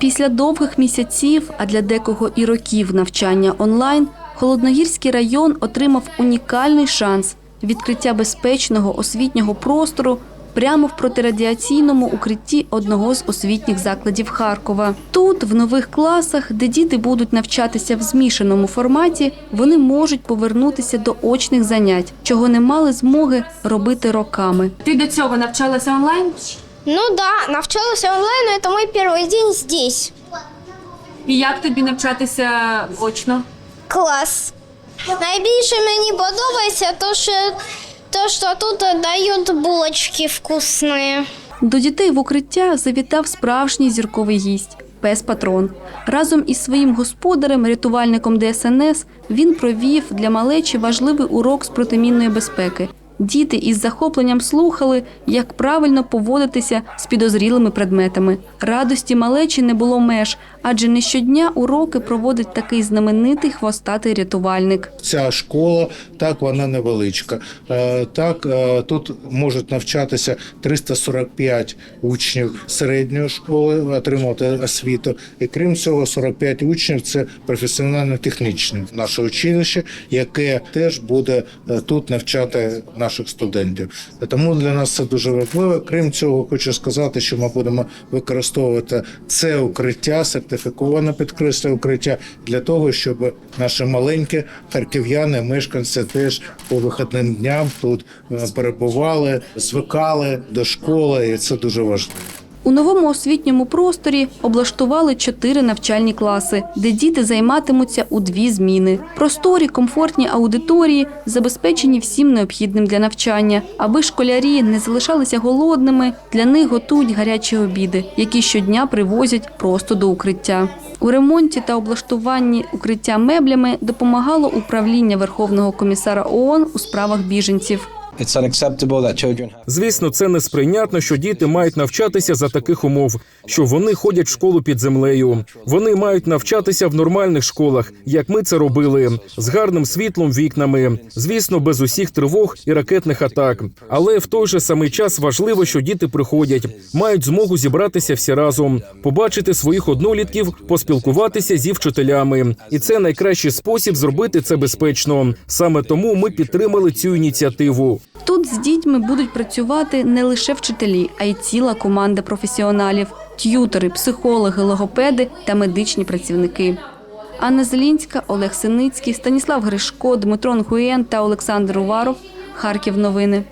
Після довгих місяців, а для декого і років навчання онлайн, Холодногірський район отримав унікальний шанс відкриття безпечного освітнього простору прямо в протирадіаційному укритті одного з освітніх закладів Харкова. Тут, в нових класах, де діти будуть навчатися в змішаному форматі, вони можуть повернутися до очних занять, чого не мали змоги робити роками. Ти до цього навчалася онлайн? Ну да, навчалася онлайн, это мой первый день здесь. І як тобі навчатися очно? Клас. Найбільше мені подобається то, що, то, що тут дають булочки вкусні. До дітей в укриття завітав справжній зірковий гість пес патрон. Разом із своїм господарем, рятувальником ДСНС, він провів для малечі важливий урок з протимінної безпеки. Діти із захопленням слухали, як правильно поводитися з підозрілими предметами. Радості малечі не було меж, адже не щодня уроки проводить такий знаменитий хвостатий рятувальник. Ця школа так вона невеличка. Е, Так е, тут можуть навчатися 345 учнів середньої школи, отримувати освіту. І крім цього, 45 учнів це професіонально-технічне наше училище, яке теж буде е, тут навчати наших студентів. Тому для нас це дуже важливо. Крім цього, хочу сказати, що ми будемо використовувати це укриття, сертифіковане підкрисне укриття для того, щоб наші маленькі харків'яни, мешканці теж по вихідним дням тут е, перебували, звикали до школи, і це дуже важливо. У новому освітньому просторі облаштували чотири навчальні класи, де діти займатимуться у дві зміни. Просторі, комфортні аудиторії забезпечені всім необхідним для навчання, аби школярі не залишалися голодними. Для них готують гарячі обіди, які щодня привозять просто до укриття. У ремонті та облаштуванні укриття меблями допомагало управління Верховного комісара ООН у справах біженців. Звісно, це несприйнятно, що діти мають навчатися за таких умов, що вони ходять в школу під землею. Вони мають навчатися в нормальних школах, як ми це робили, з гарним світлом, вікнами. Звісно, без усіх тривог і ракетних атак. Але в той же самий час важливо, що діти приходять, мають змогу зібратися всі разом, побачити своїх однолітків, поспілкуватися зі вчителями. І це найкращий спосіб зробити це безпечно. Саме тому ми підтримали цю ініціативу. Тут з дітьми будуть працювати не лише вчителі, а й ціла команда професіоналів т'ютери, психологи, логопеди та медичні працівники. Анна Зелінська, Олег Синицький, Станіслав Гришко, Дмитро Нгуєн та Олександр Уваров. Харків новини.